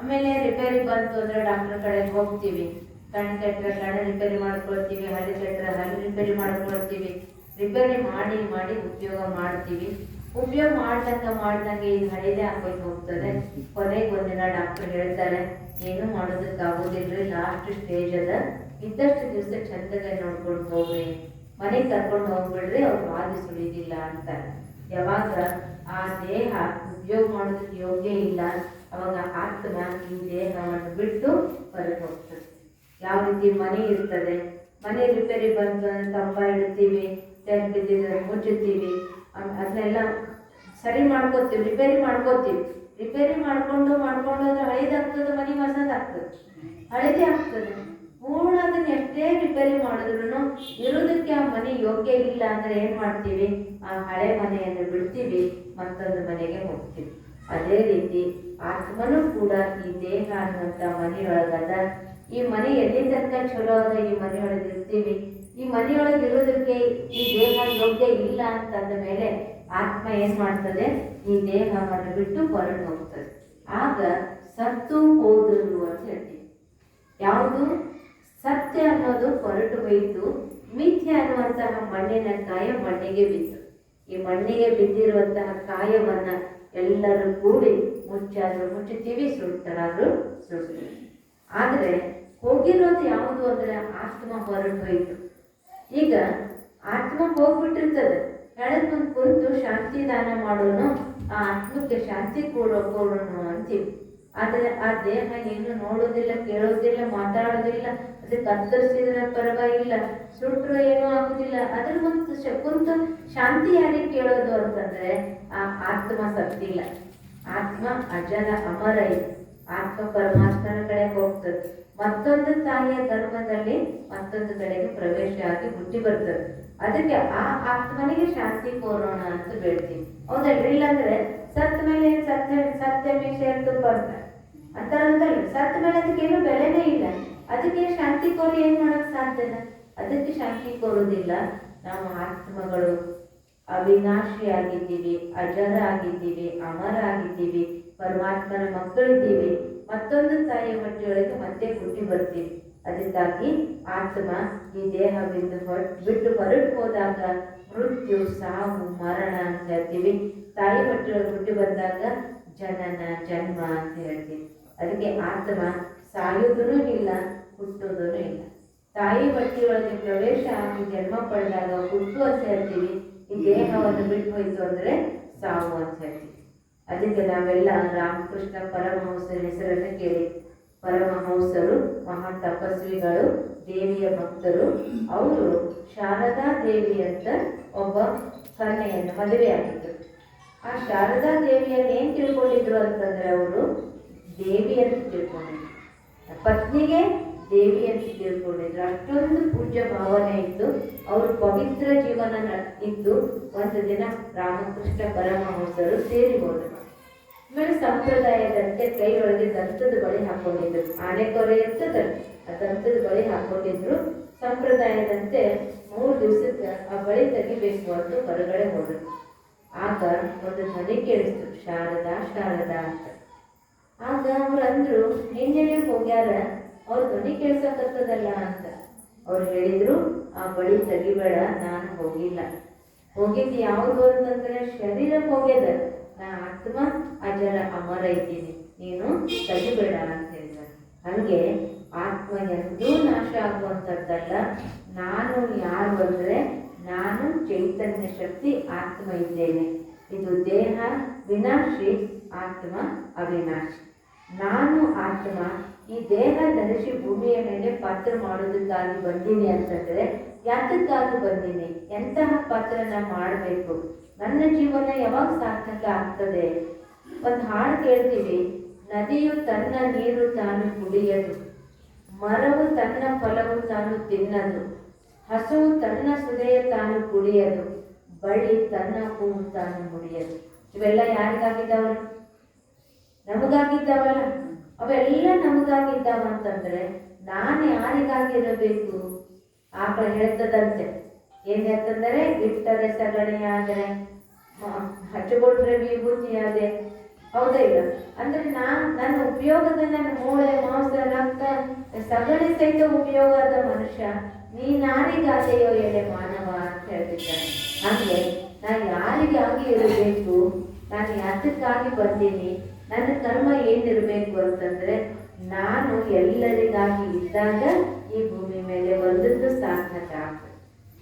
ಆಮೇಲೆ ರಿಪೇರಿ ಬಂತು ಅಂದ್ರೆ ಡಾಕ್ಟರ್ ಕಡೆ ಹೋಗ್ತೀವಿ. ಕಣ್ಣು ಕೆಟ್ಟರೆ ಕಣ್ಣು ರಿಪೇರಿ ಮಾಡ್ಕೊಳ್ತೀವಿ ಹಳ್ಳಿ ಕೆಟ್ಟರೆ ಹಳ್ಳಿ ರಿಪೇರಿ ಮಾಡ್ಕೊಳ್ತೀವಿ. ರಿಪೇರಿ ಮಾಡಿ ಮಾಡಿ ಉಪಯೋಗ ಮಾಡ್ತೀವಿ. ಉಪಯೋಗ ಮಾಡ್ದಂಗ, ಮಾಡ್ದಂಗೆ ಇದು ಹಳೇದೇ ಆಗ್ಬೇಕು ಹೋಗ್ತದೆ. ಕೊನೆಗೆ ಒಂದಿನ ಡಾಕ್ಟರ್ ಹೇಳ್ತಾರೆ, ಏನು ಮಾಡೋದಕ್ಕಾಗೋದಿಲ್ರಿ ಲಾಸ್ಟ್ ಸ್ಟೇಜ್ ಅದ. ಇದ್ದಷ್ಟು ದಿವಸ ಚಂದಗೆ ನೋಡ್ಕೊಂಡು ಹೋಗ್ರಿ. ಮನೆಗೆ ಕರ್ಕೊಂಡು ಹೋಗ್ಬಿಡ್ರಿ, ಅವ್ರು ಬಾಧಿ ಸುಳಿದಿಲ್ಲ ಅಂತ ಯಾವಾಗ? ಆ ದೇಹ ಉಪಯೋಗ ಮಾಡೋದಕ್ಕೆ ಯೋಗ್ಯ ಇಲ್ಲ. ಅವಾಗ ಆತ್ಮ ಈ ದೇಹವನ್ನು ಬಿಟ್ಟು ಹೊರಗೆ ಹೋಗ್ತದೆ ಯಾವ ರೀತಿ ಮನೆ ಇರ್ತದೆ? ಮನೆ ರಿಪೇರಿ ಬಂತು ಅಂದ್ರೆ ತಂಪ ಇಡ್ತೀವಿ ಬಿದ್ದಿದ್ರೆ ಮುಚ್ಚುತ್ತೀವಿ. ಅದನ್ನೆಲ್ಲ ಸರಿ ಮಾಡ್ಕೋತೀವಿ, ರಿಪೇರಿ ಮಾಡ್ಕೋತೀವಿ. ರಿಪೇರಿ ಮಾಡ್ಕೊಂಡು ಮಾಡ್ಕೊಂಡು ಹೋದ್ರೆ ಹಳೇದಾಗ್ತದೆ ಮನೆ ಹೊಸದಾಗ್ತದೆ ಹಳೇದೇ ಆಗ್ತದೆ. ಪೂರ್ಣ ಅದನ್ನ ಎಷ್ಟೇ ರಿಪೇರಿ ಮಾಡಿದ್ರು ಇರೋದಕ್ಕೆ ಆ ಮನೆ ಯೋಗ್ಯ ಇಲ್ಲ ಅಂದ್ರೆ ಏನ್ ಮಾಡ್ತೀವಿ? ಆ ಹಳೆ ಮನೆಯನ್ನು ಬಿಡ್ತೀವಿ, ಮತ್ತೊಂದು ಮನೆಗೆ ಹೋಗ್ತೀವಿ. ಅದೇ ರೀತಿ ಆತ್ಮನೂ ಕೂಡ ಈ ದೇಹ ಅನ್ನುವಂತ ಮನೆಯೊಳಗದ ಈ ಮನೆ ಎಲ್ಲಿ ಚಲೋ ಅದ ಈ ಮನೆಯೊಳಗೆ ಇರ್ತೀವಿ. ಈ ಮನೆಯೊಳಗೆ ಇರೋದಕ್ಕೆ ಈ ದೇಹ ಯೋಗ್ಯ ಇಲ್ಲ ಅಂತಂದ ಮೇಲೆ ಆತ್ಮ ಏನ್ ಮಾಡ್ತದೆ? ಈ ದೇಹವನ್ನು ಬಿಟ್ಟು ಹೊರಟು ಹೋಗ್ತದೆ. ಆಗ ಸತ್ತು ಹೋದರು ಅಂತ ಹೇಳ್ತೀವಿ. ಯಾವುದು? ಸತ್ಯ ಅನ್ನೋದು ಹೊರಟು ಹೋಯಿತು. ಮಿಥ್ಯ ಅನ್ನುವಂತಹ ಮಣ್ಣಿನ ಕಾಯ ಮಣ್ಣಿಗೆ ಬಿತ್ತು. ಈ ಮಣ್ಣಿಗೆ ಬಿದ್ದಿರುವಂತಹ ಕಾಯವನ್ನ ಎಲ್ಲರೂ ಕೂಡಿ ಮುಚ್ಚಾದ್ರೂ, ಮುಚ್ಚುತ್ತೀವಿ ಸುಡ್ತಾರಾದ್ರು ಸುಡ್ತೀವಿ ಆದರೆ ಹೋಗಿರೋದು ಯಾವುದು ಅಂದ್ರೆ ಆತ್ಮ ಹೊರಟು ಹೋಯಿತು. ಈಗ ಆತ್ಮ ಹೋಗ್ಬಿಟ್ಟಿರ್ತದೆ. ಹೇಳದ್ ಮುಂದೆ ಕುರಿತು ಶಾಂತಿ ದಾನ ಮಾಡೋನು, ಆ ಆತ್ಮಕ್ಕೆ ಶಾಂತಿ ಕೊಡೋ ಕೊಡೋನು ಅಂತೀವಿ. ಆದ್ರೆ ಆ ದೇಹ ಏನು ನೋಡೋದಿಲ್ಲ, ಕೇಳೋದಿಲ್ಲ, ಮಾತಾಡೋದಿಲ್ಲ ಅದು ಕತ್ತರಿಸಿದ್ರೆ ಪರವಾಗಿಲ್ಲ. ಸುಟ್ರು ಏನೂ ಆಗುದಿಲ್ಲ. ಅದ್ರ ಒಂದು ಶಕುಂತ ಕುಂತು ಶಾಂತಿ ಯಾರಿಗೆ ಕೇಳೋದು ಅಂತಂದ್ರೆ, ಆ ಆತ್ಮ ಸತ್ತಿಲ್ಲ ಆತ್ಮ ಅಜರ ಅಮರ ಆತ್ಮ ಪರಮಾತ್ಮನ ಕಡೆ ಹೋಗ್ತದೆ. ಮತ್ತೊಂದು ತಾಯಿಯ ಧರ್ಮದಲ್ಲಿ ಮತ್ತೊಂದು ಕಡೆಗೆ ಪ್ರವೇಶ ಆಗಿ ಹುಟ್ಟಿ ಬರ್ತದೆ. ಅದಕ್ಕೆ ಆ ಆತ್ಮನಿಗೆ ಶಾಂತಿ ಕೋರೋಣ ಅಂತ ಬೇಡ್ತೀವಿ ಹೌದಲ್ರಿ? ಇಲ್ಲಾಂದ್ರೆ ಸತ್ ಮೇಲೆ ಸತ್ಯ ಸತ್ಯ ವಿಷಯ ಅಂತ. ಬರ್ತಾರೆ ಬರ್ತ ಅಂತಾರ ಅಂತಲ್ಲ. ಸತ್ ಮೇಲೆ ಅದಕ್ಕೆ ಏನು ಬೆಲೆನೇ ಇಲ್ಲ. ಅದಕ್ಕೆ ಶಾಂತಿ ಕೋರಿ ಏನ್ ಮಾಡಕ್ ಸಾಧ್ಯನ ಅದಕ್ಕೆ ಶಾಂತಿ ಕೋರೋದಿಲ್ಲ ನಾವು ಆತ್ಮಗಳು. ಅವಿನಾಶಿ ಆಗಿದ್ದೀವಿ, ಅಜರ ಆಗಿದ್ದೀವಿ, ಅಮರ ಆಗಿದ್ದೀವಿ, ಪರಮಾತ್ಮನ ಮಕ್ಕಳಿದ್ದೀವಿ. ಮತ್ತೊಂದು ತಾಯಿಯ ಹೊಟ್ಟೆಯೊಳಗೆ ಮತ್ತೆ ಹುಟ್ಟಿ ಬರ್ತೀವಿ. ಅದಕ್ಕಾಗಿ ಆತ್ಮ ಈ ದೇಹ ಬಿದ್ದು ಹೊರ ಬಿಟ್ಟು ಹೊರಟು ಹೋದಾಗ ಮೃತ್ಯು, ಸಾವು, ಮರಣ ಅಂತ ಹೇಳ್ತೀವಿ. ತಾಯಿ ಹೊಟ್ಟೆಯೊಳಗೆ ಹುಟ್ಟಿ ಬಂದಾಗ ಜನನ, ಜನ್ಮ ಅಂತ ಹೇಳ್ತೀವಿ. ಅದಕ್ಕೆ ಆತ್ಮ ಸಾಯುವುದೂ ಇಲ್ಲ ಹುಟ್ಟೋದೂ ಇಲ್ಲ. ತಾಯಿ ಬಟ್ಟೆಯೊಳಗೆ ಪ್ರವೇಶ ಆಗಿ ಜನ್ಮ ಪಡೆದಾಗ ಹುಟ್ಟು ಅಂತ ಹೇಳ್ತೀವಿ. ಈ ದೇಹವನ್ನು ಬಿಟ್ಟು ಹೋಯಿತು ಅಂದರೆ ಸಾವು ಅಂತ ಹೇಳ್ತೀವಿ. ಅದಕ್ಕೆ ನಾವೆಲ್ಲ ರಾಮಕೃಷ್ಣ ಪರಮಹಂಸರ ಹೆಸರನ್ನು ಕೇಳಿ. ಪರಮಹಂಸರು, ಮಹಾ ತಪಸ್ವಿಗಳು, ದೇವಿಯ ಭಕ್ತರು, ಅವರು ಶಾರದಾ ದೇವಿ ಅಂತ ಒಬ್ಬ ಕನ್ಯೆಯನ್ನು ಮದುವೆಯಾಗಿದ್ದರು ಆ ಶಾರದಾ ದೇವಿಯನ್ನು ಏನು ತಿಳ್ಕೊಂಡಿದ್ರು ಅಂತಂದ್ರೆ ಅವರು ದೇವಿ ಅಂತ ತಿಳ್ಕೊಂಡಿದ್ರು ದೇವಿ ಅಂತ ತಿಳ್ಕೊಂಡಿದ್ರು ಅಷ್ಟೊಂದು ಪೂಜ್ಯ ಭಾವನೆ ಇತ್ತು. ಅವರು ಪವಿತ್ರ ಜೀವನ ಇದ್ದು ಒಂದು ದಿನ ರಾಮಕೃಷ್ಣ ಪರಮಹಂಸರು ಸೇರಿ ಹೋದರು. ಆಮೇಲೆ ಸಂಪ್ರದಾಯದಂತೆ ಕೈಯೊಳಗೆ ದಂತದ ಬಳಿ ಹಾಕೊಂಡಿದ್ರು. ಆನೆ ಕೊರೆ ಇರ್ತದಲ್ಲ ಆ ದಂತದ ಬಳಿ ಹಾಕೊಂಡಿದ್ರು. ಸಂಪ್ರದಾಯದಂತೆ ಮೂರು ದಿವಸಕ್ಕೆ ಆ ಬಳಿ ತೆಗಿಬೇಕು ಅಂತ ಹೊರಗಡೆ ಹೋದರು. ಆಗ ಒಂದು ಧ್ವನಿ ಕೇಳಿಸ್ತು, ಶಾರದಾ ಶಾರದಾ ಅಂತ. ಆಗ ಅವ್ರು ಅಂದ್ರು ಹೆಂಗೆ ಹೋಗ್ಯಾರ? ಅವ್ರ ಧ್ವನಿ ಕೇಳ್ಸಕತ್ತದಲ್ಲ ಅಂತ. ಅವ್ರು ಹೇಳಿದ್ರು, ಆ ಬಳಿ ತೆಗಿಬೇಡ, ನಾನು ಹೋಗಿಲ್ಲ. ಹೋಗಿದ್ದು ಯಾವುದು ಅಂತಂದ್ರೆ, ಶರೀರಕ್ಕೆ ಹೋಗ್ಯದ. ನಾ ಆತ್ಮ, ಅಜರ, ಅಮರ ಇದ್ದೀನಿ. ನೀನು ತೆಗಿಬೇಡ ಅಂತ ಹೇಳಿದ ಹಂಗೆ ಆತ್ಮ ಎಂದೂ ನಾಶ ಆಗುವಂಥದ್ದಲ್ಲ. ನಾನು ಯಾರು ಅಂದ್ರೆ, ನಾನು ಚೈತನ್ಯ ಶಕ್ತಿ, ಆತ್ಮ ಇದ್ದೇನೆ. ಇದು ದೇಹ, ವಿನಾಶಿ, ಆತ್ಮ, ಅವಿನಾಶಿ. ನಾನು ಆತ್ಮ ಈ ದೇಹ ಧರಿಸಿ ಭೂಮಿಯ ಮೇಲೆ ಪಾತ್ರ ಮಾಡೋದಕ್ಕಾಗಿ ಬಂದೀನಿ ಅಂತಂದರೆ ಯಾತಕ್ಕಾಗಿ ಬಂದೀನಿ? ಎಂತಹ ಪಾತ್ರನ ಮಾಡಬೇಕು? ನನ್ನ ಜೀವನ ಯಾವಾಗ ಸಾರ್ಥಕ ಆಗ್ತದೆ? ಒಂದು ಹಾಡು ಕೇಳ್ತೀವಿ ನದಿಯು ತನ್ನ ನೀರು ತಾನು ಕುಡಿಯದು. ಮರವು ತನ್ನ ಫಲವು ತಾನು ತಿನ್ನದು. ಹಸುವು ತನ್ನ ಸುದೆಯ ತಾನು ಕುಡಿಯದು. ಬಳ್ಳಿ ತನ್ನ ಹೂವು ತಾನು ಮುಡಿಯದು. ಇವೆಲ್ಲ ಯಾರಿಗಾಗಿದ್ದಾವಲ್ಲ? ನಮಗಾಗಿದ್ದಾವಲ್ಲ? ಅವೆಲ್ಲ ನಮಗಾಗಿದ್ದಾವ ಅಂತಂದ್ರೆ ನಾನು ಯಾರಿಗಾಗಿರಬೇಕು ಆಕಳ ಹೇಳ್ತದಂತೆ. ಏನ್ ಹೇಳ್ತಂದರೆ ಇಟ್ಟರೆ ಸಗಣಿ ಆದರೆ ಹಚ್ಚಿಕೊಂಡ್ರೆ ವಿಭೂತಿ ಆದೆ ಹೌದಾ ಇಲ್ಲ? ಅಂದ್ರೆ ನಾನು, ನನ್ನ ಉಪಯೋಗದ ನನ್ನ ಮೂಳೆ, ಮಾಂಸ, ರಕ್ತ, ಸಗಣಿ ಸಹಿತ ಉಪಯೋಗದ ಮನುಷ್ಯ ನೀ ನಾರಿಗಾದೆಯೋ ಎಲೆ ಮಾನವ ಅಂತ ಹೇಳ್ತಿದ್ದಾನೆ. ಹಾಗೆ, ನಾನು ಯಾರಿಗಾಗಿ ಇರಬೇಕು? ನಾನು ಯಾತಕ್ಕಾಗಿ ಬಂದೀನಿ ನನ್ನ ಕರ್ಮ ಏನಿರಬೇಕು ಅಂತಂದ್ರೆ, ನಾನು ಎಲ್ಲರಿಗಾಗಿ ಇದ್ದಾಗ ಈ ಭೂಮಿ ಮೇಲೆ ಒಂದೊಂದು ಸಾರ್ಥಕ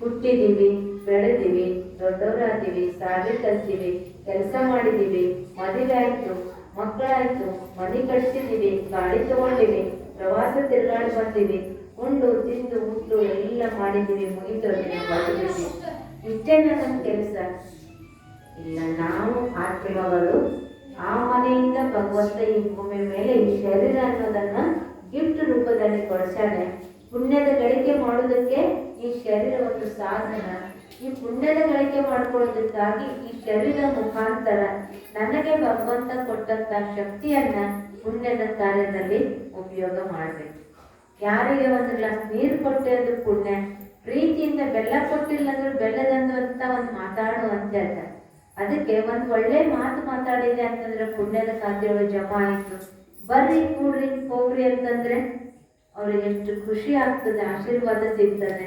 ಹುಟ್ಟಿದೀವಿ ಬೆಳೆದಿವಿ, ದೊಡ್ಡವರಾದೀವಿ ಶಾಲೆ ಕಲ್ತೀವಿ, ಕೆಲಸ ಮಾಡಿದೀವಿ, ಮದುವೆ ಆಯ್ತು, ಮಕ್ಕಳಾಯ್ತು, ಮನೆ ಕಟ್ಸಿದೀವಿ, ಗಾಡಿ ತಗೊಂಡಿವಿ, ಪ್ರವಾಸ ತಿರುಗಾಡಿ ಬಂದೀವಿ, ಉಂಡು, ತಿಂದು, ಮುಟ್ಟು ಎಲ್ಲ ಮಾಡಿದೀವಿ ಬಂದಿದ್ದೀವಿ. ಇಷ್ಟೇ ನನ್ನ ಕೆಲಸ. ಇಲ್ಲ, ನಾವು ಆತ್ಮಗಳು ಆ ಮನೆಯಿಂದ ಭಗವಂತ ಈ ಭೂಮಿ ಮೇಲೆ ಈ ಶರೀರ ಅನ್ನೋದನ್ನ ಗಿಫ್ಟ್ ರೂಪದಲ್ಲಿ ಕೊಡ್ಸಾನೆ ಪುಣ್ಯದ ಗಳಿಕೆ ಮಾಡೋದಕ್ಕೆ ಈ ಶರೀರ ಒಂದು ಸಾಧನ. ಈ ಪುಣ್ಯದ ಗಳಿಕೆ ಮಾಡ್ಕೊಳ್ಳೋದಕ್ಕಾಗಿ ಈ ಶರೀರ ಮುಖಾಂತರ ನನಗೆ ಭಗವಂತ ಕೊಟ್ಟಂತ ಶಕ್ತಿಯನ್ನ ಪುಣ್ಯದ ಕಾರ್ಯದಲ್ಲಿ ಉಪಯೋಗ ಮಾಡಬೇಕು. ಯಾರಿಗೆ ಒಂದು ಗ್ಲಾಸ್ ನೀರು ಕೊಟ್ಟೆ ಅಂದ್ರೆ ಪುಣ್ಯ? ಪ್ರೀತಿಯಿಂದ ಬೆಲ್ಲ ಕೊಟ್ಟಿಲ್ಲ ಅಂದ್ರೆ ಬೆಲ್ಲದಂದು ಅಂತ ಒಂದು ಮಾತಾಡು ಅಂತ ಹೇಳ್ತಾರೆ ಅದಕ್ಕೆ ಒಂದು ಒಳ್ಳೆ ಮಾತು ಮಾತಾಡಿದೆ ಅಂತಂದ್ರೆ ಪುಣ್ಯದ ಖಾತೆಯೊಳಗೆ ಜಮ ಆಯಿತು. ಬರ್ರಿ, ಕೂಡ್ರಿ, ಹೋಗ್ರಿ ಅಂತಂದ್ರೆ ಅವ್ರಿಗೆ ಎಷ್ಟು ಖುಷಿ ಆಗ್ತದೆ, ಆಶೀರ್ವಾದ ಸಿಗ್ತದೆ.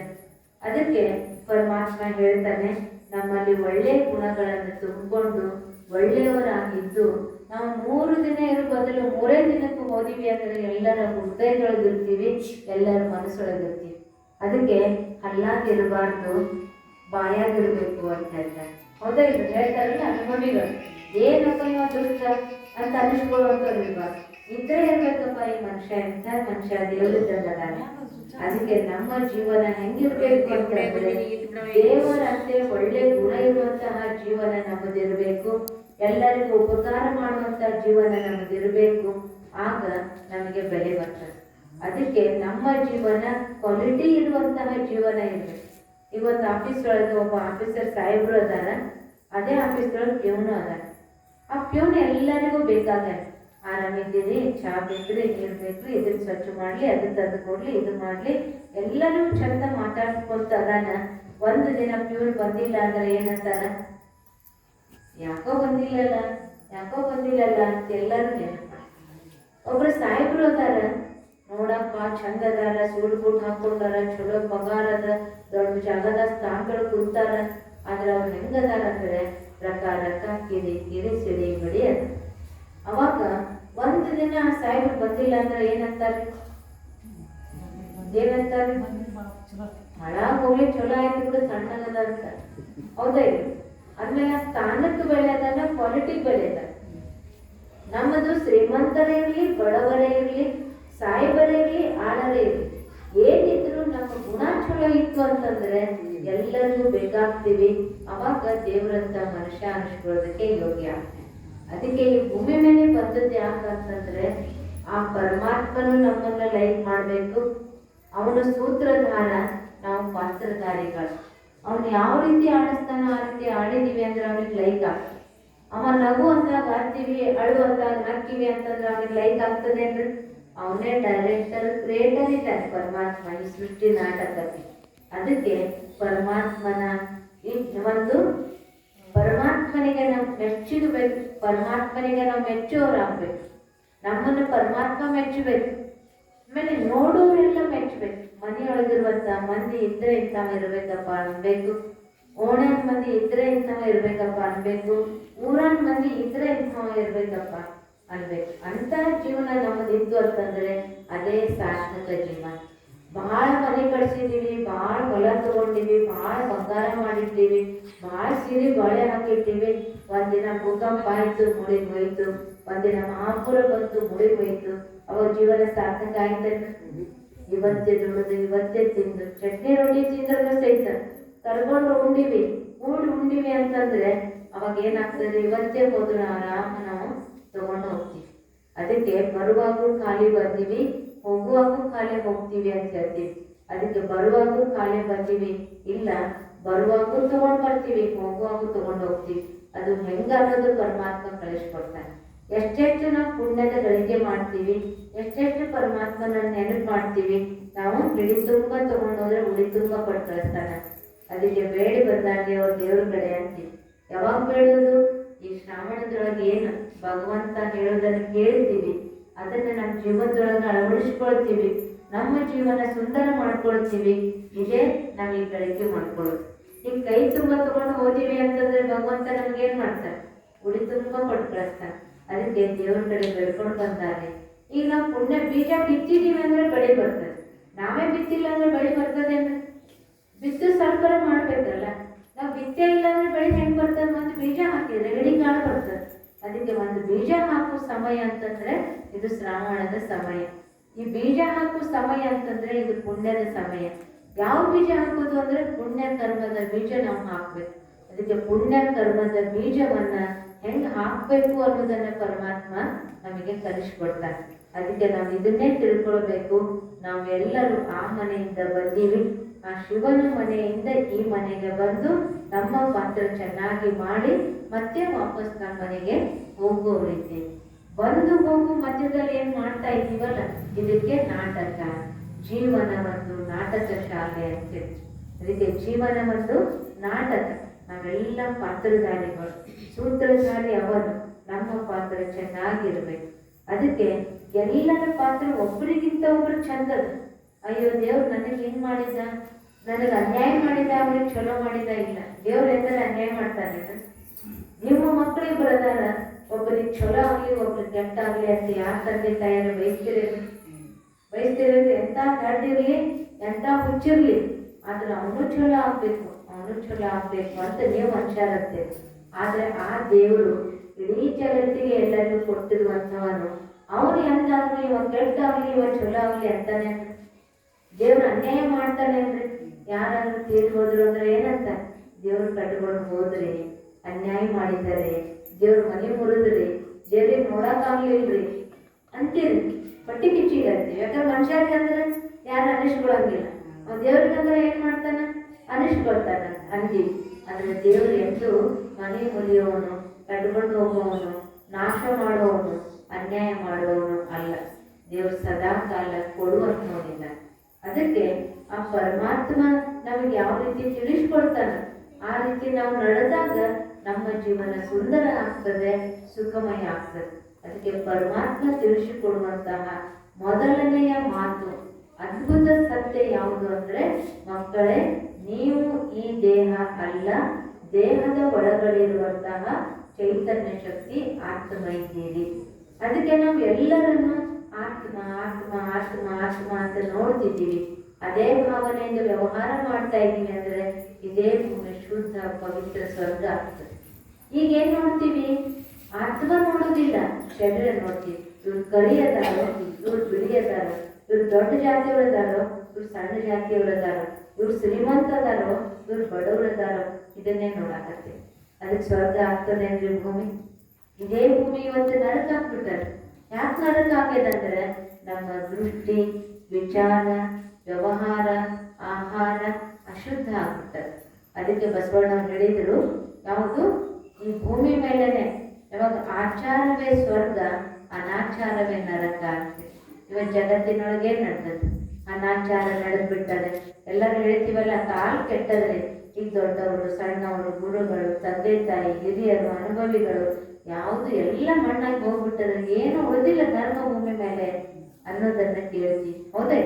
ಅದಕ್ಕೆ ಪರಮಾತ್ಮ ಹೇಳ್ತಾನೆ, ನಮ್ಮಲ್ಲಿ ಒಳ್ಳೆ ಗುಣಗಳನ್ನು ತುಂಬಿಕೊಂಡು ಒಳ್ಳೆಯವರಾಗಿದ್ದು, ನಾವು ಮೂರು ದಿನ ಇರೋ ಬದಲು ಮೂರೇ ದಿನಕ್ಕೂ ಹೋದಿವಿ ಅಂದ್ರೆ ಎಲ್ಲರ ಹೃದಯದೊಳಗಿರ್ತೀವಿ, ಎಲ್ಲರ ಮನಸ್ಸೊಳಗಿರ್ತೀವಿ. ಅದಕ್ಕೆ ಹಲ್ಲಾಗಿರಬಾರ್ದು, ಬಾಯಾಗಿರಬೇಕು ಅಂತ ಹೇಳ್ತಾರೆ. ಹೌದಾ ಹೇಳ್ತಾರಲ್ಲ ಅನುಭವಿಗಳು ಏನಪ್ಪ ಇವ ದುಷ್ಟ ಅಂತ ಅನಿಸ್ಕೊಳ್ಳುವಂಥವ್ರು ಇಲ್ವಾ? ಇದ್ರೆ ಇರ್ಬೇಕಪ್ಪ ಈ ಮನುಷ್ಯ ಅಂತ ಮನುಷ್ಯ ದೇವರಿದ್ದಾನೆ ಅದಕ್ಕೆ ನಮ್ಮ ಜೀವನ ಹೆಂಗಿರ್ಬೇಕು ಅಂತಂದ್ರೆ ದೇವರಂತೆ ಒಳ್ಳೆ ಗುಣ ಇರುವಂತಹ ಜೀವನ ನಮ್ಮದಿರಬೇಕು. ಎಲ್ಲರಿಗೂ ಉಪಕಾರ ಮಾಡುವಂತಹ ಜೀವನ ನಮಗಿರಬೇಕು ಆಗ ನಮಗೆ ಬೆಲೆ ಬರ್ತದೆ. ಅದಕ್ಕೆ ನಮ್ಮ ಜೀವನ ಕ್ವಾಲಿಟಿ ಇರುವಂತಹ ಜೀವನ ಇರಬೇಕು. ಇವತ್ತು ಆಫೀಸ್ ಒಳಗೆ ಒಬ್ಬ ಆಫೀಸರ್ ಸಾಹೇಬ್ರು ಅದಾರ. ಅದೇ ಆಫೀಸ್ ಒಳಗೆ ಪ್ಯೂನು ಅದಾರ. ಆ ಪ್ಯೂನ್ ಎಲ್ಲರಿಗೂ ಬೇಕಾಗಲ್ಲ ಆರಾಮಿದ್ದೀರಿ ಚಹಾ ಬೇಕ್ರಿ, ನೀರು ಬೇಕ್ರಿ ಇದನ್ನ ಸ್ವಚ್ಛ ಮಾಡ್ಲಿ ಅದು ತಂದು ಕೊಡ್ಲಿ, ಇದು ಮಾಡ್ಲಿ. ಎಲ್ಲರೂ ಚಂದ ಮಾತಾಡ್ಕೊಂತ ಅದಾನ. ಒಂದು ದಿನ ಪ್ಯೂನ್ ಬಂದಿಲ್ಲ ಅಂದ್ರೆ ಏನಂತಾರ? ಯಾಕೋ ಬಂದಿಲ್ಲಲ್ಲ ಯಾಕೋ ಬಂದಿಲ್ಲಲ್ಲ ಅಂತ ಎಲ್ಲರೂ ನೆನಪ ಒಬ್ರು ಸಾಹೇಬ್ರು ಅದಾರ. ನೋಡಪ್ಪ ಚಂದ ಅದಾರ ಸೂಡು ಬೂಟ್ ಹಾಕೊಂಡಾರ ಚಲೋ ಪಗಾರ ಅದ ದೊಡ್ಡ ಜಾಗದ ಸ್ಥಾನಗಳು ಕೂತಾರ. ಆದ್ರೆ ಅವ್ರು ಹೆಂಗದಾರ ಅಂದ್ರೆ ರಕ ರಕ ಕಿರಿ ಕಿರಿ ಸಿಡಿ ಬಿಡಿ ಅದ ಅವಾಗ ಒಂದು ದಿನ ಸಾಹೇಬ್ರು ಬಂದಿಲ್ಲ ಅಂದ್ರೆ ಏನಂತಾರೆ? ಏನಂತಾರೆ? ಹಾಳಾಗ್ ಹೋಗ್ಲಿ, ಚಲೋ ಆಯ್ತು ಬಿಡು ಸಣ್ಣಗದ ಅಂತ. ಹೌದಾ ಇಲ್ಲ ಆಮೇಲೆ ಸ್ಥಾನಕ್ಕೆ ಬೆಲೆ ಕ್ವಾಲಿಟಿ ಬೆಲೆ ನಮ್ಮದು ಶ್ರೀಮಂತರೇ ಇರಲಿ, ಬಡವರೇ ಇರಲಿ ಸಾಯಿಬರೇ ಆಡದೇ ಇರಲಿ ಏನಿದ್ರು ನಮ್ಮ ಗುಣ ಚಲೋ ಇತ್ತು ಅಂತಂದ್ರೆ ಎಲ್ಲರೂ ಬೇಕಾಗ್ತೀವಿ. ಅವಾಗ ದೇವರಂತ ಮನುಷ್ಯ ಅನಿಸ್ಕೊಳ್ಳೋದಕ್ಕೆ ಯೋಗ್ಯ. ಅದಕ್ಕೆ ಈ ಭೂಮಿ ಮೇಲೆ ಬಂದದ್ದು ಯಾಕಂತಂದ್ರೆ ಆ ಪರಮಾತ್ಮನು ನಮ್ಮನ್ನ ಲೈಕ್ ಮಾಡಬೇಕು. ಅವನ ಸೂತ್ರಧಾರ ನಾವು ಪಾತ್ರಧಾರಿಗಳು. ಅವನು ಯಾವ ರೀತಿ ಆಡಿಸ್ತಾನ ಆ ರೀತಿ ಆಡಿದೀವಿ ಅಂದ್ರೆ ಅವನಿಗೆ ಲೈಕ್ ಆಗ್ತದೆ. ಅವ ನಗು ಅಂತ ಬರ್ತೀವಿ ಅಳು ಅಂತ ನಕ್ಕಿವಿ ಅಂತಂದ್ರೆ ಅವನಿಗೆ ಲೈಕ್ ಆಗ್ತದೆ ಅಂದ್ರೆ ಅವನೇ ಡೈರೆಕ್ಟರ್ ಕ್ರಿಯೇಟರ್ ಇದ್ದಾನೆ ಪರಮಾತ್ಮ, ಈ ಸೃಷ್ಟಿ ನಾಟಕದಲ್ಲಿ. ಅದಕ್ಕೆ ಪರಮಾತ್ಮನ ಈ ಒಂದು ಪರಮಾತ್ಮನಿಗೆ ನಾವು ಮೆಚ್ಚಬೇಕು ಪರಮಾತ್ಮನಿಗೆ ನಾವು ಮೆಚ್ಚುವವರಾಗಬೇಕು. ನಮ್ಮನ್ನು ಪರಮಾತ್ಮ ಮೆಚ್ಚಬೇಕು ಆಮೇಲೆ ನೋಡೋರೆಲ್ಲ ಮೆಚ್ಚಬೇಕು ಮನೆಯೊಳಗಿರುವಂತ ಮಂದಿ ಇದ್ರೆ ಇಂಥವ ಇರಬೇಕಪ್ಪ ಅನ್ಬೇಕು. ಓಣನ್ ಮಂದಿ ಇದ್ರೆ ಇಂಥವ ಇರಬೇಕಪ್ಪ ಅನ್ಬೇಕು. ಊರನ್ ಮಂದಿ ಇದ್ರೆ ಇಂಥವ ಇರ್ಬೇಕಪ್ಪ ಅನ್ಬೇಕು. ಅಂತ ಜೀವನ ನಮ್ಮದಿತ್ತು ಅಂತಂದ್ರೆ ಅದೇ ಶಾಶ್ವತ ಜೀವನ. ಬಹಳ ಮನೆ ಕಳಿಸಿದೀವಿ ಬಹಳ ಹೊಲ ತಗೊಂಡಿವಿ ಬಹಳ ಬಂಗಾರ ಮಾಡಿದ್ದೀವಿ ಬಹಳ ಸೀರೆ ಬಾಳೆ ಹಾಕಿರ್ತೀವಿ ಒಂದಿನ ಭೂಕಂಪ ಆಯ್ತು, ಮುಳಿಗ್ ಹೋಯ್ತು. ಒಂದಿನ ಮಹಾಪುರ ಬಂತು, ಮುಳಿಗ್ ಹೋಯ್ತು. ಅವಾಗ ಜೀವನ ಸಾರ್ಥಕ ಆಯ್ತು. ಇವತ್ತೇ ದುಡಿದು, ಇವತ್ತೇ ತಿಂದು, ಚಟ್ನಿ ರೊಟ್ಟಿ ತಿಂದ್ರೂ ಸಹಿತ ಕರ್ಕೊಂಡು ಉಂಡಿವಿ. ಕೂಡಿ ಉಂಡಿವಿ ಅಂತಂದ್ರೆ ಅವಾಗ ಏನಾಗ್ತದೆ? ಇವತ್ತೇ ಹೋದ್ರು ಆರಾಮ ತಗೊಂಡು ಹೋಗ್ತೀವಿ. ಅದಕ್ಕೆ ಬರುವಾಗೂ ಖಾಲಿ ಬರ್ತೀವಿ ಹೋಗುವಾಗೂ ಖಾಲಿ ಹೋಗ್ತೀವಿ ಅಂತ ಹೇಳ್ತೀವಿ. ಅದಕ್ಕೆ ಬರುವಾಗೂ ಖಾಲಿ ಬರ್ತೀವಿ ಇಲ್ಲ ಬರುವಾಗೂ ತಗೊಂಡು ಬರ್ತೀವಿ ಹೋಗುವಾಗೂ ತಗೊಂಡು ಹೋಗ್ತೀವಿ. ಅದು ಹೆಂಗಾಗೋದು ಪರಮಾತ್ಮ ಕಳಿಸ್ಕೊಡ್ತಾನೆ. ಎಷ್ಟೆಷ್ಟು ನಾವು ಪುಣ್ಯದ ಗಳಿಕೆ ಮಾಡ್ತೀವಿ, ಎಷ್ಟೆಷ್ಟು ಪರಮಾತ್ಮನ ನೆನಪು ಮಾಡ್ತೀವಿ, ನಾವು ಹಿಡಿ ತುಂಬ ತಗೊಂಡೋದ್ರೆ ಉಳಿ ತುಂಬ ಕೊಟ್ಟು ಕಳಿಸ್ತಾನೆ. ಅದಕ್ಕೆ ಬೇಡಿ ಬಂದಾಗೆ ಅವ್ರ ದೇವ್ರ ಕಡೆ ಅಂತೀವಿ. ಯಾವಾಗ ಬೇಡೋದು? ಈ ಶ್ರಾವಣದೊಳಗೆ ಏನು? ಭಗವಂತ ಹೇಳೋದನ್ನು ಕೇಳ್ತೀವಿ. ಅದನ್ನು ನಮ್ಮ ಜೀವನದೊಳಗೆ ಅಳವಡಿಸ್ಕೊಳ್ತೀವಿ. ನಮ್ಮ ಜೀವನ ಸುಂದರ ಮಾಡ್ಕೊಳ್ತೀವಿ. ಇದೇ ನಾವು ಈ ಗಳಿಕೆ ಮಾಡ್ಕೊಳ್ಳೋದು. ಈಗ ಕೈ ತುಂಬ ತಗೊಂಡು ಹೋದಿವಿ ಅಂತಂದ್ರೆ ಭಗವಂತ ನಮ್ಗೆ ಏನ್ ಮಾಡ್ತಾರೆ ಉಡಿ ತುಂಬ ಕೊಟ್ಟು ಕಳಿಸ್ತಾರೆ ಅದಕ್ಕೆ ದೇವ್ರ ಕಡೆ ಬೆಳ್ಕೊಂಡು ಬಂದಾನೆ. ಈಗ ನಾವು ಪುಣ್ಯ ಬೀಜ ಬಿತ್ತಿದೀವಿ ಅಂದ್ರೆ ಬಳಿ ಬರ್ತದೆ. ನಾವೇ ಬಿತ್ತಿಲ್ಲ ಅಂದ್ರೆ ಬಳಿ ಬರ್ತದೆ ಬಿತ್ತು ಸರ್ಕಾರ ಮಾಡ್ಬೇಕಲ್ಲ. ನಾವು ಬಿತ್ತೇ ಇಲ್ಲ ಅಂದ್ರೆ ಬೆಳೆ ಹೆಂಗ್ ಬರ್ತದೆ? ಮತ್ತೆ ಬೀಜ ಹಾಕಿದ್ರೆ ಗಿಡಿ ಕಾಳು ಬರ್ತದೆ ಅದಕ್ಕೆ ಒಂದು ಬೀಜ ಹಾಕೋ ಸಮಯ ಅಂತಂದ್ರೆ ಇದು ಶ್ರಾವಣದ ಸಮಯ. ಈ ಬೀಜ ಹಾಕೋ ಸಮಯ ಅಂತಂದ್ರೆ ಇದು ಪುಣ್ಯದ ಸಮಯ. ಯಾವ ಬೀಜ ಹಾಕೋದು ಅಂದ್ರೆ ಪುಣ್ಯ ಕರ್ಮದ ಬೀಜ ನಾವು ಹಾಕ್ಬೇಕು. ಅದಕ್ಕೆ ಪುಣ್ಯ ಕರ್ಮದ ಬೀಜವನ್ನ ಹೆಂಗ್ ಹಾಕ್ಬೇಕು ಅನ್ನೋದನ್ನ ಪರಮಾತ್ಮ ನಮಗೆ ಕಲಿಸ್ಕೊಡ್ತಾನೆ. ಅದಕ್ಕೆ ನಾವು ಇದನ್ನೇ ತಿಳ್ಕೊಳ್ಬೇಕು. ನಾವೆಲ್ಲರೂ ಆ ಮನೆಯಿಂದ ಬಂದೀವಿ. ಆ ಶಿವನ ಮನೆಯಿಂದ ಈ ಮನೆಗೆ ಬಂದು ನಮ್ಮ ಪಾತ್ರ ಚೆನ್ನಾಗಿ ಮಾಡಿ ಮತ್ತೆ ವಾಪಸ್ ನಮ್ಮ ಮನೆಗೆ ಹೋಗುವವರಿದ್ದೇವೆ ಬಂದು ಹೋಗು ಮಧ್ಯದಲ್ಲಿ ಏನ್ ಮಾಡ್ತಾ ಇದ್ದೀವಲ್ಲ? ಇದಕ್ಕೆ ನಾಟಕ ಜೀವನ ಒಂದು ನಾಟಕ ಶಾಲೆ ಅಂತ ಅದಕ್ಕೆ ಜೀವನ ಒಂದು ನಾಟಕ. ನಾವೆಲ್ಲ ಪಾತ್ರಧಾರಿಗಳು. ಸೂತ್ರಧಾರಿ ಅವನು ನಮ್ಮ ಪಾತ್ರ ಚೆನ್ನಾಗಿರ್ಬೇಕು. ಅದಕ್ಕೆ ಎಲ್ಲರ ಪಾತ್ರ ಒಬ್ಬರಿಗಿಂತ ಒಬ್ರು ಚಂದದ ಅಯ್ಯೋ, ದೇವ್ರು ನನಗೆ ಹಿಂಗ್ ಮಾಡಿದ ನನಗೆ ಅನ್ಯಾಯ ಮಾಡಿದ ಅವ್ರಿಗೆ ಚಲೋ ಮಾಡಿದ ಇಲ್ಲ? ದೇವ್ರ ಎಂದ್ರೆ ಅನ್ಯಾಯ ಮಾಡ್ತಾನೆ? ನಿಮ್ಮ ಮಕ್ಕಳಿಗೆ ಅದಾರ? ಒಬ್ಬರಿಗೆ ಚಲೋ ಆಗಲಿ ಒಬ್ರಿಗೆ ಕೆಟ್ಟ ಆಗಲಿ ಅಂತ ಯಾರು ತಂದೆ ತಾಯಿಯನ್ನು ಬಯಸ್ತಿರೇನು? ಬಯಸ್ತಿರೋದು ಎಂಥ ದಡ್ಡಿರ್ಲಿ ಎಂಥ ಹುಚ್ಚಿರ್ಲಿ. ಆದ್ರೆ ಅವನು ಚಲೋ ಆಗ್ಬೇಕು, ಅವನು ಚಲೋ ಆಗ್ಬೇಕು ಅಂತ ನೀವು ಅನ್ಸಾರತ್ತೆ ಆದರೆ ಆ ದೇವರು ಇಡೀ ಜಗತ್ತಿಗೆ ಎಲ್ಲರಿಗೂ ಕೊಡ್ತಿರುವಂಥವನು. ಅವನು ಎಂತಾಗ್ಲಿ ಇವ ಕೆಟ್ಟ ಆಗಲಿ ಇವ ಚಲೋ ಆಗಲಿ ಅಂತಾನೆ. ದೇವ್ರು ಅನ್ಯಾಯ ಮಾಡ್ತಾನೆ ಅಂದ್ರೆ ಯಾರಾದ್ರೂ ತೀರ್ ಹೋದ್ರು ಅಂದ್ರೆ ಏನಂತ? ದೇವ್ರು ಕಟ್ಕೊಂಡು ಹೋದ್ರಿ, ಅನ್ಯಾಯ ಮಾಡಿದ್ದಾರೆ. ದೇವ್ರ ಮನೆ ಮುರಿದ್ರಿ, ದೇವ್ರಿಗೆ ನೋಡಕ್ಕಾಗ್ಲಿಲ್ರಿ ಅಂತೀರಿ. ಪಟ್ಟಿ ಕಿಚ್ಚಿಗೆ ಅಂತೀವಿ ಯಾಕಂದ್ರೆ ಮನುಷ್ಯರಿಗೆ ಅಂದ್ರೆ ಯಾರು ಅನಿಸ್ಕೊಳಂಗಿಲ್ಲ. ಅವ್ನು ದೇವ್ರಿಗೆ ಅಂದ್ರೆ ಏನ್ ಮಾಡ್ತಾನ? ಅನಿಸ್ಕೊಳ್ತಾನ ಅಂತೀವಿ ಆದ್ರೆ ದೇವ್ರು ಎಂದು ಮನೆ ಮುರಿಯೋವನು ಕಟ್ಕೊಂಡು ಹೋಗುವವನು ನಾಶ ಮಾಡುವವನು ಅನ್ಯಾಯ ಮಾಡುವವನು ಅಲ್ಲ. ದೇವ್ರು ಸದಾ ಕಾಲ ಕೊಡುವಂತವನಿಲ್ಲ ಅದಕ್ಕೆ ಆ ಪರಮಾತ್ಮ ನಮಗೆ ಯಾವ ರೀತಿ ತಿಳಿಸ್ಕೊಳ್ತಾನ ಆ ರೀತಿ ನಾವು ನಡೆದಾಗ ನಮ್ಮ ಜೀವನ ಸುಂದರ ಆಗ್ತದೆ ಸುಖಮಯ ಆಗ್ತದೆ ಅದಕ್ಕೆ ಪರಮಾತ್ಮ ತಿಳಿಸಿಕೊಡುವಂತಹ ಮೊದಲನೆಯ ಮಾತು, ಅದ್ಭುತ ಸತ್ಯ ಯಾವುದು ಅಂದ್ರೆ, ಮಕ್ಕಳೇ, ನೀವು ಈ ದೇಹ ಅಲ್ಲ, ದೇಹದ ಒಳಗಡೆಯಿರುವಂತಹ ಚೈತನ್ಯ ಶಕ್ತಿ ಆತ್ಮ ಇದ್ದೀರಿ. ಅದಕ್ಕೆ ನಾವು ಎಲ್ಲರನ್ನು ಆತ್ಮ ಆತ್ಮ ಆತ್ಮ ಆತ್ಮ ಅಂತ ನೋಡ್ತಿದ್ದೀವಿ. ಅದೇ ಭಾವನೆಯಿಂದ ವ್ಯವಹಾರ ಮಾಡ್ತಾ ಇದ್ದೀವಿ ಅಂದ್ರೆ, ಇದೇ ಭೂಮಿ ಶುದ್ಧ, ಪವಿತ್ರ ಸ್ವರ್ಗ ಆಗ್ತದೆ. ಈಗ ಏನ್ ನೋಡ್ತೀವಿ? ಆತ್ಮ ನೋಡೋದಿಲ್ಲ. ಶರೀರ ನೋಡ್ತೀವಿ. ಇವ್ರು ಕರಿ ಅದಾರೋ, ಇವ್ರು ಬಿಳಿ ಅದಾರೋ, ಇವ್ರು ದೊಡ್ಡ ಜಾತಿಯವ್ರು ಅದಾರೋ, ಇವ್ರು ಸಣ್ಣ ಜಾತಿಯವ್ರು ಅದಾರೋ, ಇವ್ರು ಶ್ರೀಮಂತ ಅದಾರೋ, ಇವ್ರು ಬಡವ್ರು ಇದನ್ನೇ ನೋಡಾಕತ್ತೀವಿ. ಅದಕ್ಕೆ ಸ್ವರ್ಗ ಆಗ್ತದೆ ಅಂದ್ರೆ ಭೂಮಿ. ಇದೇ ಭೂಮಿ ಇವತ್ತು ನರಕ ಹಾಕ್ಬಿಟ್ಟಾರೆ ಯಾಕೆ ನರಕ ಆಗ್ಯದಂದ್ರೆ ನಮ್ಮ ದೃಷ್ಟಿ ವಿಚಾರ, ವ್ಯವಹಾರ, ಆಹಾರ ಅಶುದ್ಧ ಆಗ್ಬಿಟ್ಟದೆ. ಅದಕ್ಕೆ ಬಸವಣ್ಣ ಹೇಳಿದರು, ಯಾವುದು? ಈ ಭೂಮಿ ಮೇಲೇನೆ ಯಾವಾಗ ಆಚಾರವೇ ಸ್ವರ್ಗ, ಅನಾಚಾರವೇ ನರಕ ಅಂತ ಇವತ್ತು ಜಗತ್ತಿನೊಳಗೆ ನಡ್ತದೆ ಅನಾಚಾರ ನಡೆದ್ಬಿಟ್ಟದೆ. ಎಲ್ಲರೂ ಹೇಳ್ತೀವಲ್ಲ, ಕಾಲು ಕೆಟ್ಟದ್ರೆ ಈಗ ದೊಡ್ಡವರು, ಸಣ್ಣವರು, ಗುರುಗಳು, ತಂದೆ ತಾಯಿ, ಹಿರಿಯರು, ಅನುಭವಿಗಳು ಯಾವುದು ಎಲ್ಲ ಮಣ್ಣಾಗಿ ಹೋಗ್ಬಿಟ್ಟದ್ರೆ. ಏನು ಉಳಿದಿಲ್ಲ ಧರ್ಮ ಭೂಮಿ ಮೇಲೆ ಅನ್ನೋದನ್ನ ಕೇಳ್ತೀವಿ. ಹೌದಾ?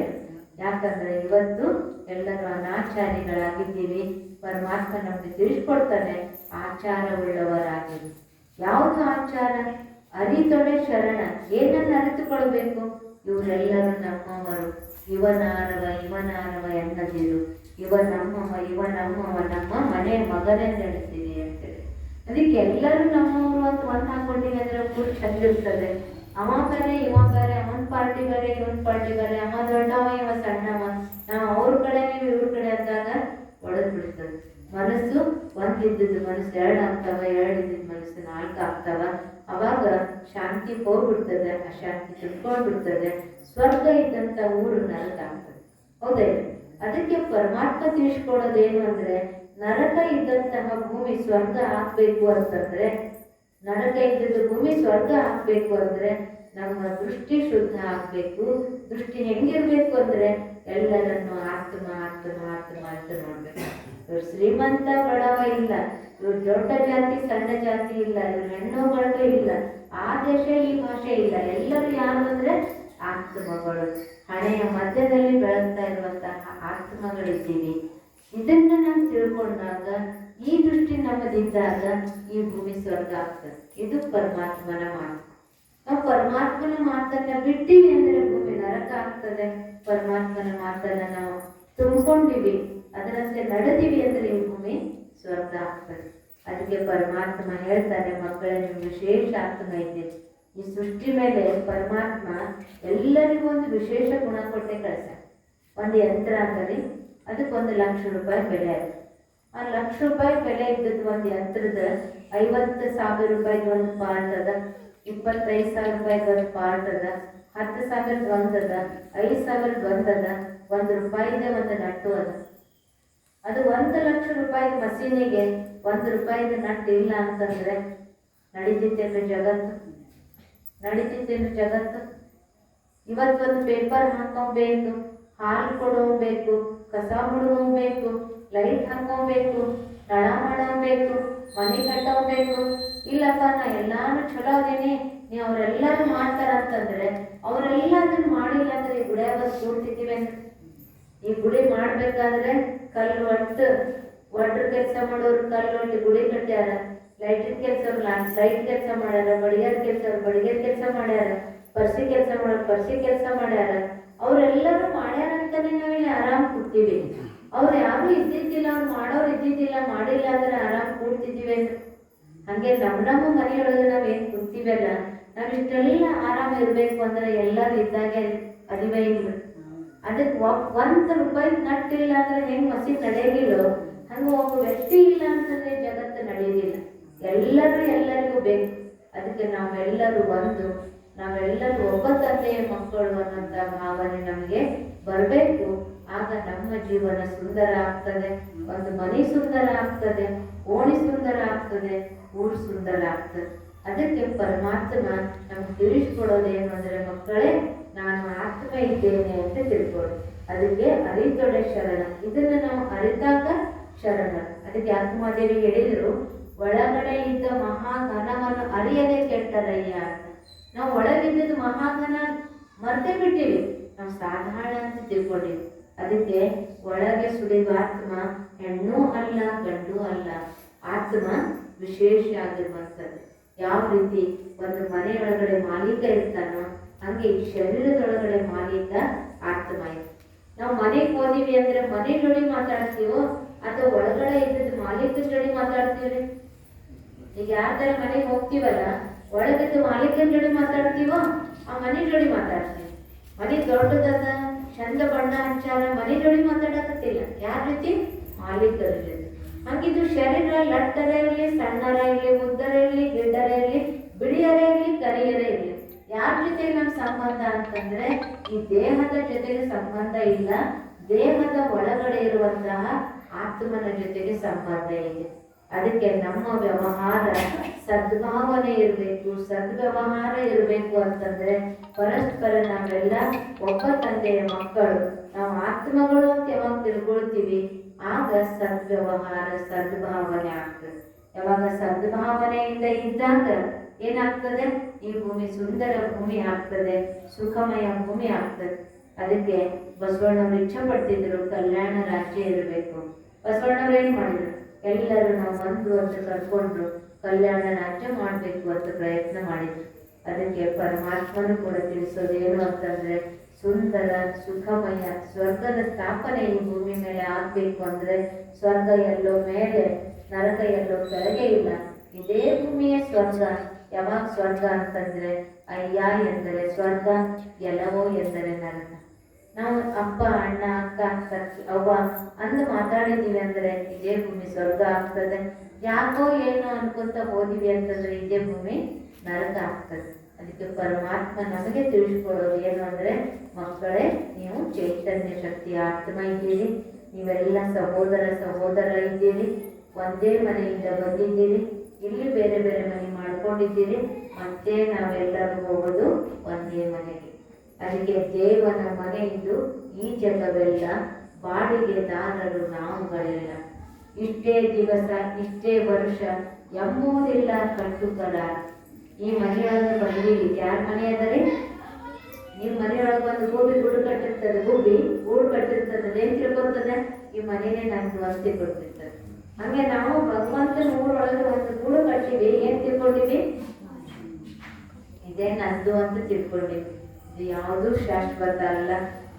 ಯಾಕಂದ್ರೆ ಇವತ್ತು ಎಲ್ಲರೂ ಅನಾಚಾರಿಗಳಾಗಿದ್ದೀವಿ. ಪರಮಾತ್ಮ ನಮಗೆ ತಿಳಿಸ್ಕೊಡ್ತಾನೆ, ಆಚಾರವುಳ್ಳವರಾಗಿರಿ. ಯಾವುದು ಆಚಾರ? ಅರಿತೊಡೆ ಶರಣ. ಏನನ್ನ ಅರಿತುಕೊಳ್ಬೇಕು? ಇವರೆಲ್ಲರೂ ನಮ್ಮವರು. ಇವನಾರವ ಇವನಾರವ ಎನ್ನದಿರು ಇವ ನಮ್ಮವ ಇವ ನಮ್ಮವ, ನಮ್ಮ ಮನೆ ಮಗನೇ ನಡೆಸಿರಿ ಅಂತೇಳಿ. ಅದಕ್ಕೆ ಎಲ್ಲರೂ ನಮ್ಮವರು ಅಂತ ಒಂದ್ ಹಾಕೊಂಡಿವಿ ಅಂದ್ರೆ ಕೂಡ ಚಂದಿರ್ತದೆ ಅವ ಬೇರೆ, ಇವ ಬೇರೆ, ಅವನ್ ಪಾರ್ಟಿ ಬೇರೆ, ಇವನ್ ಪಾರ್ಟಿ ಬೇರೆ, ಅವ ದೊಡ್ಡವ, ಇವ ಸಣ್ಣವ. ನಾವು ಅವ್ರ ನೀವು ಇವ್ರ ಕಡೆ ಒಂದಿದ್ದದ್ದು ಮನಸ್ಸು ಎರಡು ಆಗ್ತಾವ, ಎರಡು ಇದ್ದಿದ್ದು ಮನಸ್ಸು ನಾಲ್ಕು ಆಗ್ತಾವ. ಅವಾಗ ಶಾಂತಿ ಹೋಗ್ಬಿಡ್ತದೆ ಅಶಾಂತಿ ತಿಳ್ಕೊಂಡ್ಬಿಡ್ತದೆ ಸ್ವರ್ಗ ಇದ್ದಂತ ಊರು ನರಕ ಆಗ್ತದೆ. ಹೌದೇ ಅದಕ್ಕೆ ಪರಮಾತ್ಮ ತಿಳಿಸ್ಕೊಳ್ಳೋದೇನು ಅಂದ್ರೆ, ನರಕ ಇದ್ದಂತಹ ಭೂಮಿ ಸ್ವರ್ಗ ಹಾಕ್ಬೇಕು ಅಂತಂದ್ರೆ ನರಕ ಇದ್ದಿದ್ದು ಭೂಮಿ ಸ್ವರ್ಗ ಆಗ್ಬೇಕು ಅಂದ್ರೆ, ನಮ್ಮ ದೃಷ್ಟಿ ಶುದ್ಧ ಆಗ್ಬೇಕು. ದೃಷ್ಟಿ ಹೆಂಗಿರ್ಬೇಕು ಅಂದ್ರೆ, ಎಲ್ಲರನ್ನು ಆತ್ಮ ಆತ್ಮ ಆತ್ಮ ಅಂತ ನೋಡ್ಬೇಕು. ಇವ್ರು ಶ್ರೀಮಂತ ಬಡವ ಇಲ್ಲ. ಇವ್ರು ದೊಡ್ಡ ಜಾತಿ, ಸಣ್ಣ ಜಾತಿ ಇಲ್ಲ. ಇವ್ರು ಹೆಣ್ಣು ಗಂಡು ಇಲ್ಲ. ಆ ದೇಶ ಈ ಭಾಷೆ ಇಲ್ಲ. ಎಲ್ಲರೂ ಯಾರು ಅಂದ್ರೆ ಆತ್ಮಗಳು. ಹಣೆಯ ಮಧ್ಯದಲ್ಲಿ ಬೆಳಗ್ತಾ ಇರುವಂತಹ ಆತ್ಮಗಳಿದ್ದೀವಿ. ಇದನ್ನ ನಾವು ತಿಳ್ಕೊಂಡಾಗ, ಈ ದೃಷ್ಟಿ ನಮ್ಮದಿದ್ದಾಗ ಈ ಭೂಮಿ ಸ್ವರ್ಗ ಆಗ್ತದೆ. ಇದು ಪರಮಾತ್ಮನ ಮಾತು. ನಾವು ಪರಮಾತ್ಮನ ಮಾತನ್ನ ಬಿಟ್ಟಿವಿ ಅಂದ್ರೆ ಭೂಮಿ ನರಕ ಆಗ್ತದೆ. ಪರಮಾತ್ಮನ ಮಾತನ್ನ ನಾವು ತುಂಬಿಕೊಂಡಿವಿ. ಅದರಂತೆ ನಡೆದಿವಿ ಅಂದ್ರೆ ಭೂಮಿ ಸ್ವರ್ಗ ಆಗ್ತದೆ. ಅದಕ್ಕೆ ಪರಮಾತ್ಮ ಹೇಳ್ತಾನೆ ಮಕ್ಕಳೇ, ನಿಮ್ಗೆ ವಿಶೇಷ ಇದೆ ಈ ಸೃಷ್ಟಿ ಮೇಲೆ ಪರಮಾತ್ಮ ಎಲ್ಲರಿಗೂ ಒಂದು ವಿಶೇಷ ಗುಣ ಕೊಟ್ಟೆ ಕಳ್ಸ ಒಂದು ಯಂತ್ರ ಅಂತಾರೆ ಅದಕ್ಕೊಂದು ಲಕ್ಷ ರೂಪಾಯಿ ಬೆಲೆ ಇದೆ ಆ ಲಕ್ಷ ರೂಪಾಯಿ ಬೆಲೆ ಇದ್ದದ್ದು ಒಂದು ಯಂತ್ರದ ಐವತ್ತು ಸಾವಿರ ರೂಪಾಯಿದು ಒಂದು ಪಾರ್ಟ್ ಅದ, ಇಪ್ಪತ್ತೈದು ಸಾವಿರ ರೂಪಾಯಿದು ಒಂದು ಪಾರ್ಟ್ ಅದ, ಹತ್ತು ಸಾವಿರದ ಒಂದು ಅದ ಐದು ಸಾವಿರದ ಒಂದದ ಒಂದು ರೂಪಾಯಿದೆ ಒಂದು ನಟ್ಟು ಅದ. ಅದು ಒಂದು ಲಕ್ಷ ರೂಪಾಯಿ ಮಸೀನಿಗೆ ಒಂದು ರೂಪಾಯಿದ ನಟ್ಟು ಇಲ್ಲ ಅಂತಂದ್ರೆ ನಡೀತಿತ್ತೇನು ಜಗತ್ತು? ನಡೀತಿತ್ತೇನು ಜಗತ್ತು? ಇವತ್ತೊಂದು ಪೇಪರ್ ಹಾಕೋಬೇಕು ಹಾಲು ಕೊಡೋಬೇಕು, ಕಸ ಮುಡುಗೋಬೇಕು ಲೈಟ್ ಹಾಕೋಬೇಕು ನಳ ಮಾಡೋಬೇಕು, ಮನೆ ಕಟ್ಟೋಬೇಕು. ಇಲ್ಲಪ್ಪ, ನಾ ಎಲ್ಲಾನು ಚಲೋ ಅದೀನಿ. ನೀವು ಅವರೆಲ್ಲರೂ ಮಾಡ್ತಾರ ಅಂತಂದ್ರೆ ಅವರೆಲ್ಲ ಅದನ್ನ ಮಾಡಿಲ್ಲ ಅಂದ್ರೆ ಈ ಗುಡಿಯಾಗ ಕೂಡ್ತಿದ್ದೀವಿ ಈ ಗುಡಿ ಮಾಡ್ಬೇಕಾದ್ರೆ ಕಲ್ಲು ಒಟ್ಟು ಒಟ್ರ ಕೆಲಸ ಮಾಡೋರು ಕಲ್ಲು ಒಟ್ಟು ಗುಡಿ ಕಟ್ಟ್ಯಾರ ಲೈಟಿನ ಕೆಲಸ ಲೈಟ್ ಕೆಲಸ ಮಾಡ್ಯಾರ, ಬಡಿಯಾರ ಕೆಲಸ ಬಡಿಗೆರ್ ಕೆಲಸ ಮಾಡ್ಯಾರ, ಪರ್ಸಿ ಕೆಲಸ ಮಾಡೋರು ಪರ್ಸಿ ಕೆಲಸ ಮಾಡ್ಯಾರ. ಅವರೆಲ್ಲರೂ ಮಾಡ್ಯಾರ ಅಂತಾನೆ ನಾವಿಲ್ಲಿ ಆರಾಮ್ ಕೂತೀವಿ. ಅವ್ರು ಯಾರು ಇದ್ದಿದ್ದಿಲ್ಲ, ಅವ್ರು ಮಾಡೋರು ಇದ್ದಿದ್ದಿಲ್ಲ, ಮಾಡಿಲ್ಲ ಅಂದ್ರೆ ಆರಾಮ್ ಕೂಡ್ತಿದ್ದೀವಿ ಹಂಗೆ ನಮ್ಮ ನಮ್ಮ ಮನೆಯೊಳಗೆ ನಾವು ಏನು ಕೂತೀವಲ್ಲ, ನಾವ್ ಇಷ್ಟೆಲ್ಲ ಆರಾಮ ಇರಬೇಕು ಅಂದ್ರೆ ಎಲ್ಲರೂ ಇದ್ದಾಗೆ ಅದಿವೇ ಇಲ್ಲ. ಅದಕ್ಕೆ ಒಂದ್ ರೂಪಾಯಿ ನಟ್ಟಿಲ್ಲ ಅಂದ್ರೆ ಹೆಂಗ್ ಮಸಿ ನಡೆಯೋದಿಲ್ಲೋ ಹಂಗೆ ಒಬ್ಬ ವ್ಯಕ್ತಿ ಇಲ್ಲ ಅಂತಂದ್ರೆ ಜಗತ್ತು ನಡೆಯೋದಿಲ್ಲ ಎಲ್ಲರೂ ಎಲ್ಲರಿಗೂ ಬೇಕು. ಅದಕ್ಕೆ ನಾವೆಲ್ಲರೂ ಒಂದು ನಾವೆಲ್ಲರೂ ಒಬ್ಬ ತಂದೆಯ ಮಕ್ಕಳು ಅನ್ನೋಂಥ ಭಾವನೆ ನಮಗೆ ಬರಬೇಕು. ಆಗ ನಮ್ಮ ಜೀವನ ಸುಂದರ ಆಗ್ತದೆ. ಒಂದು ಮನೆ ಸುಂದರ ಆಗ್ತದೆ. ಓಣಿ ಸುಂದರ ಆಗ್ತದೆ. ಊರು ಸುಂದರ ಆಗ್ತದೆ. ಅದಕ್ಕೆ ಪರಮಾತ್ಮ ನಮ್ಗೆ ತಿಳಿಸ್ಕೊಡೋದೇನು ಅಂದರೆ ಮಕ್ಕಳೇ ನಾನು ಆತ್ಮ ಇದ್ದೇನೆ ಅಂತ ತಿಳ್ಕೊಳ್ಳಿ ಅದಕ್ಕೆ ಅರಿತೊಡ ಶರಣ. ಇದನ್ನ ನಾವು ಅರಿತಾಗ ಶರಣ. ಅದಕ್ಕೆ ಆತ್ಮದೇವಿ ಹೇಳಿದ್ರು, ಒಳಗಡೆ ಇದ್ದ ಮಹಾಘನವನ್ನು ಅರಿಯದೆ ಕೆಟ್ಟರಯ್ಯ ನಾವು ಒಳಗಿದ್ದದ್ದು ಮಹಾಘನ ಮರ್ತೇ ಬಿಟ್ಟಿವಿ. ನಾವು ಸಾಧಾರಣ ಅಂತ ತಿಳ್ಕೊಂಡಿವಿ. ಅದಕ್ಕೆ ಒಳಗೆ ಸುಳಿಯುವ ಆತ್ಮ ಹೆಣ್ಣು ಅಲ್ಲ, ಗಂಡು ಅಲ್ಲ. ಆತ್ಮ ವಿಶೇಷ ಆಗಿರುವಂಥದ್ದು. ಯಾವ ರೀತಿ ಒಂದು ಮನೆಯೊಳಗಡೆ ಮಾಲೀಕ ಇರ್ತಾನೋ ಹಂಗೆ ಈ ಶರೀರದೊಳಗಡೆ ಮಾಲಿಂದ ಆತ್ಮ ಇದೆ ನಾವು ಮನೆಗೆ ಹೋದಿವಿ ಅಂದ್ರೆ ಮನೆ ಜೋಡಿ ಮಾತಾಡ್ತೀವೋ ಅಥವಾ ಒಳಗಡೆ ಇದ್ದದ ಮಾಲೀಕನ ಜೋಡಿ ಮಾತಾಡ್ತೀವ್ರಿ? ಈಗ ಯಾರ್ದಾರ ಮನೆಗೆ ಹೋಗ್ತೀವಲ್ಲ, ಒಳಗಿದ್ದ ಮಾಲೀಕನ ಜೋಡಿ ಮಾತಾಡ್ತೀವೋ ಆ ಮನೆ ಜೋಡಿ ಮಾತಾಡ್ತೀವಿ. ಮನೆ ದೊಡ್ಡದಾದ ಚಂದ ಬಣ್ಣ ಹಂಚಾರ ಮನೆ ಜೋಡಿ ಮಾತಾಡಕತ್ತಿಲ್ಲ. ಯಾರ ರೀತಿ? ಮಾಲೀಕರ ಜೊತೆ ಹಂಗಿದು ಶರೀರ ಲಟ್ಟರ ಇರಲಿ, ಸಣ್ಣರ ಇರಲಿ, ಉದ್ದರ ಇರಲಿ, ಗಿಡ್ಡರ ಇರಲಿ, ಬಿಳಿಯರೇ ಇರಲಿ, ಕರಿಯರೇ ಇರಲಿ. ಯಾರ ಜೊತೆ ನಮ್ಮ ಸಂಬಂಧ ಅಂತಂದ್ರೆ, ಈ ದೇಹದ ಜೊತೆಗೆ ಸಂಬಂಧ ಇಲ್ಲ, ದೇಹದ ಒಳಗಡೆ ಇರುವಂತಹ ಆತ್ಮನ ಜೊತೆಗೆ ಸಂಬಂಧ ಇದೆ. ಅದಕ್ಕೆ ನಮ್ಮ ವ್ಯವಹಾರ ಸದ್ಭಾವನೆ ಇರಬೇಕು, ಸದ್ವ್ಯವಹಾರ ಇರಬೇಕು ಅಂತಂದ್ರೆ, ಪರಸ್ಪರ ನಾವೆಲ್ಲ ಒಬ್ಬ ತಂದೆಯ ಮಕ್ಕಳು, ನಾವು ಆತ್ಮಗಳು ಅಂತ ಯಾವಾಗ ತಿಳ್ಕೊಳ್ತೀವಿ, ಆಗ ಸದ್ವ್ಯವಹಾರ, ಸದ್ಭಾವನೆ ಆಗ್ತದೆ. ಯಾವಾಗ ಸದ್ಭಾವನೆಯಿಂದ ಇದ್ದಾಗ ಏನಾಗ್ತದೆ? ಈ ಭೂಮಿ ಸುಂದರ ಭೂಮಿ ಆಗ್ತದೆ, ಸುಖಮಯ ಭೂಮಿ ಆಗ್ತದೆ. ಅದಕ್ಕೆ ಬಸವಣ್ಣವ್ರು ಇಚ್ಛೆ ಪಡ್ತಿದ್ರು ಕಲ್ಯಾಣ ರಾಜ್ಯ ಇರಬೇಕು. ಬಸವಣ್ಣವ್ರು ಏನ್ ಮಾಡಿದ್ರು? ಎಲ್ಲರೂ ನಾವು ಬಂದು ಅಂತ ಕರ್ಕೊಂಡ್ರು ಕಲ್ಯಾಣ ರಾಜ್ಯ ಮಾಡಬೇಕು ಅಂತ ಪ್ರಯತ್ನ ಮಾಡಿದ್ರು. ಅದಕ್ಕೆ ಪರಮಾತ್ಮನು ಕೂಡ ತಿಳಿಸೋದೇನು ಅಂತಂದ್ರೆ, ಸುಂದರ, ಸುಖಮಯ, ಸ್ವರ್ಗದ ಸ್ಥಾಪನೆ ಈ ಭೂಮಿ ಮೇಲೆ ಆಗ್ಬೇಕು ಅಂದ್ರೆ ಸ್ವರ್ಗ ಎಲ್ಲೋ ಮೇಲೆ, ನರಕ ಎಲ್ಲೋ ಕೆಳಗೆ ಇಲ್ಲ. ಇದೇ ಭೂಮಿಯ ಸ್ವರ್ಗ. ಯಾವಾಗ ಸ್ವರ್ಗ ಅಂತಂದ್ರೆ ಅಯ್ಯ ಎಂದರೆ, ಸ್ವರ್ಗ ಎಲ್ಲವೋ ಎಂದರೆ ನರಕ. ನಾವು ಅಪ್ಪ, ಅಣ್ಣ, ಅಕ್ಕ ಸಖಿ ಅವ್ವ ಅಂದು ಮಾತಾಡಿದೀವಿ ಅಂದ್ರೆ, ಇದೇ ಭೂಮಿ ಸ್ವರ್ಗ ಆಗ್ತದೆ. ಯಾಕೋ ಏನೋ ಅನ್ಕೊಂತ ಹೋದಿವಿ ಅಂತಂದ್ರೆ, ಇದೇ ಭೂಮಿ ನರಕ ಆಗ್ತದೆ. ಅದಕ್ಕೆ ಪರಮಾತ್ಮ ನಮಗೆ ತಿಳಿಸ್ಕೊಡೋದು ಏನು ಅಂದ್ರೆ, ಮಕ್ಕಳೇ, ನೀವು ಚೈತನ್ಯ ಶಕ್ತಿ, ಆತ್ಮ ಇದ್ದೀರಿ. ನೀವೆಲ್ಲ ಸಹೋದರ ಸಹೋದರ ಇದ್ದೀರಿ. ಒಂದೇ ಮನೆಯಿಂದ ಬಂದಿದ್ದೀರಿ. ಇಲ್ಲಿ ಬೇರೆ ಬೇರೆ ಮನೆ ಮಾಡ್ಕೊಂಡಿದ್ದೀರಿ. ಮತ್ತೆ ನಾವೆಲ್ಲರೂ ಹೋಗೋದು ಒಂದೇ ಮನೆಗೆ. ಅದಕ್ಕೆ ದೇವನ ಮನೆ ಇದ್ದು ಈ ಜಗವೆಲ್ಲ ಬಾಡಿಗೆ ದಾರರು ನಾವುಗಳೆಲ್ಲ. ಇಷ್ಟೇ ದಿವಸ, ಇಷ್ಟೇ ವರ್ಷ ಎಂಬುವುದಿಲ್ಲ ಕಟ್ಟುಕಡ ಈ ಮನೆಯೊಳಗೆ ಬಂದಿರಿ ಯಾರ ಮನೆ ಅದರಿ? ನಿಮ್ಮ ಮನೆಯೊಳಗೆ ಒಂದು ಗೋಬಿ ಗೂಡು ಕಟ್ಟಿರ್ತದೆ ಗೂಬಿ ಗೂಡು ಕಟ್ಟಿರ್ತದೆ ಅದೇನ್ ತಿಳ್ಕೊತದೆ ಈ ಮನೇನೆ ನಮ್ಗೆ ವಸ್ತಿ ತಿಳ್ಕೊತಿರ್ತದೆ ಹಂಗೆ ನಾವು ಭಗವಂತನ ಊರೊಳಗೆ ಒಂದು ಗೂಡು ಕಟ್ಟಿವಿ ಏನ್ ತಿಳ್ಕೊಂಡಿವಿ ಇದೇ ನಂದು ಅಂತ ತಿಳ್ಕೊಂಡಿವಿ ಇದು ಯಾವುದು ಶಾಶ್ವತ ಅಲ್ಲ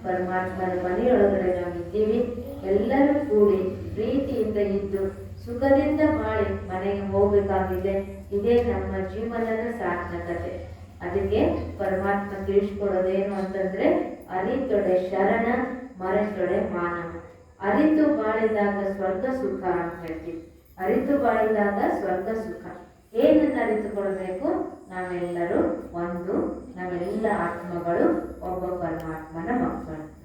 ಪರಮಾತ್ಮನ ಮನೆಯೊಳಗಡೆ ನಾವು ಇದ್ದೀವಿ. ಎಲ್ಲರೂ ಕೂಡಿ ಪ್ರೀತಿಯಿಂದ ಇದ್ದು ಸುಖದಿಂದ ಮಾಡಿ ಮನೆಗೆ ಹೋಗ್ಬೇಕಾಗಿದೆ. ಇದೇ ನಮ್ಮ ಜೀವನದ ಸಾರ್ಥಕತೆ ಅದಕ್ಕೆ ಪರಮಾತ್ಮ ತಿಳಿಸ್ಕೊಡೋದೇನು ಅಂತಂದ್ರೆ, ಅರಿತೊಡೆ ಶರಣ, ಮರೆತೊಡೆ ಮಾನವ. ಅರಿತು ಬಾಳಿದಾಗ ಸ್ವರ್ಗ ಸುಖ ಅಂತ ಹೇಳ್ತೀವಿ. ಅರಿತು ಬಾಳಿದಾಗ ಸ್ವರ್ಗ ಸುಖ. ಏನನ್ನ ಅರಿತುಕೊಳ್ಬೇಕು? ನಾವೆಲ್ಲರೂ ಒಂದು, ನಾವೆಲ್ಲ ಆತ್ಮಗಳು, ಒಬ್ಬ ಪರಮಾತ್ಮನ ಮಕ್ಕಳು.